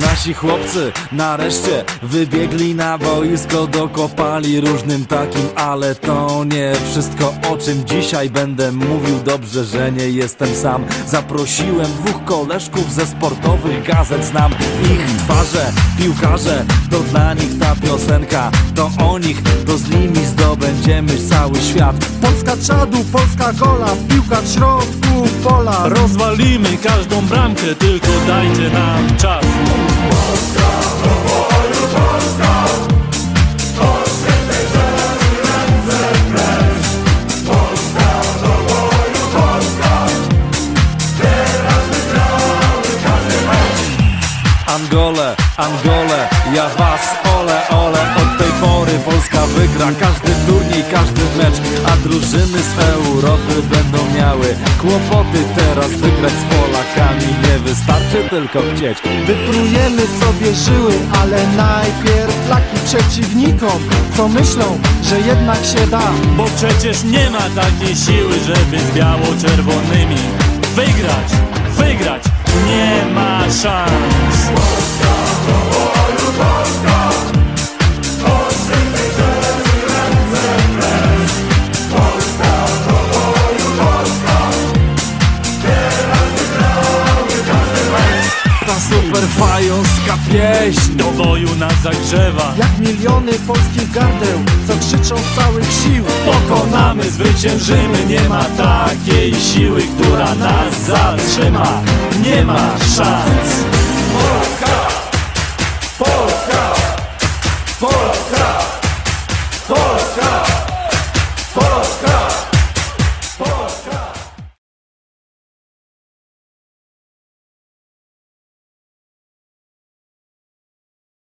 Nasi chłopcy nareszcie wybiegli na boisko Dokopali różnym takim, ale to nie wszystko O czym dzisiaj będę mówił. Dobrze, że nie jestem sam. Zaprosiłem dwóch koleżków ze sportowych gazet Znam ich twarze, piłkarze To dla nich ta piosenka. To o nich, to z nimi zdobędziemy cały świat. Polska czadu, Polska gola, piłka w środku pola. Rozwalimy każdą bramkę, tylko dajcie nam czas Angole, Angole, ja was ole, ole. Od tej pory Polska wygra każdy turniej, każdy mecz A drużyny z Europy będą miały kłopoty Teraz wygrać z Polakami. Nie wystarczy tylko chcieć Wyprujemy sobie żyły, ale najpierw laki przeciwnikom Co myślą, że jednak się da. Bo przecież nie ma takiej siły, żeby z biało-czerwonymi Wygrać, wygrać, nie ma szans. Ta super fajonska pieśń. Do boju nas zagrzewa. Jak miliony polskich gardeł, co krzyczą z całych sił. Pokonamy, zwyciężymy, nie ma takiej siły, nas zatrzyma Nie ma szans Polska! Polska! Polska!